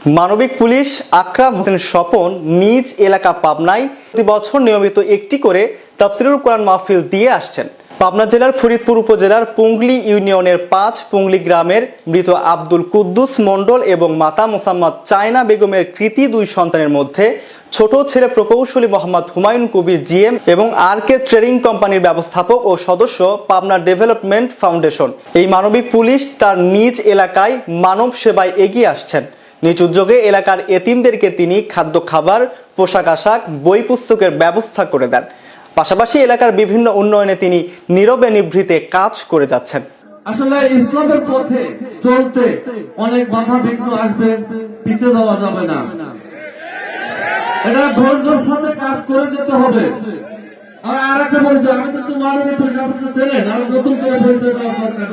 মানবিক পুলিশ আকরাম হোসেন স্বপন নিজ এলাকা পাবনায় প্রতি বছর নিয়মিত একটি করে তাফসিরুল কোরআন মাহফিল দিয়ে আসছেন। পাবনা জেলার ফরিদপুর উপজেলার পুংলি ইউনিয়নের পাঁচ পুংলি গ্রামের মৃত আব্দুল কুদ্দুস মণ্ডল এবং মাতা মোসাম্মদ চায়না বেগমের কৃতি দুই সন্তানের মধ্যে ছোট ছেলে প্রকৌশলী মোহাম্মদ হুমায়ুন কবির জিএম এবং আর কে ট্রেডিং কোম্পানির ব্যবস্থাপক ও সদস্য পাবনা ডেভেলপমেন্ট ফাউন্ডেশন। এই মানবিক পুলিশ তার নিজ এলাকায় মানব সেবায় এগিয়ে আসছেন। নিজ উদ্যোগে এলাকার এতিমদেরকে তিনি খাদ্য খাবার, পোশাক আশাক, বই পুস্তকের ব্যবস্থা করে দেন। পাশাপাশি এলাকার বিভিন্ন উন্নয়নে তিনি নীরবে নিভৃতে কাজ করে যাচ্ছেন। আসলে ইসলামের পথে চলতে অনেক বাধা বিঘ্ন আসবে, পিছিয়ে দেওয়া যাবে না। এটা ধৈর্যের সাথে কাজ করে যেতে হবে। আর আর একটা বলছে, আমি মাননীয় পুলিশ অফিসার ছিলেন আর নতুন করে পরিচয় দেওয়ার দরকার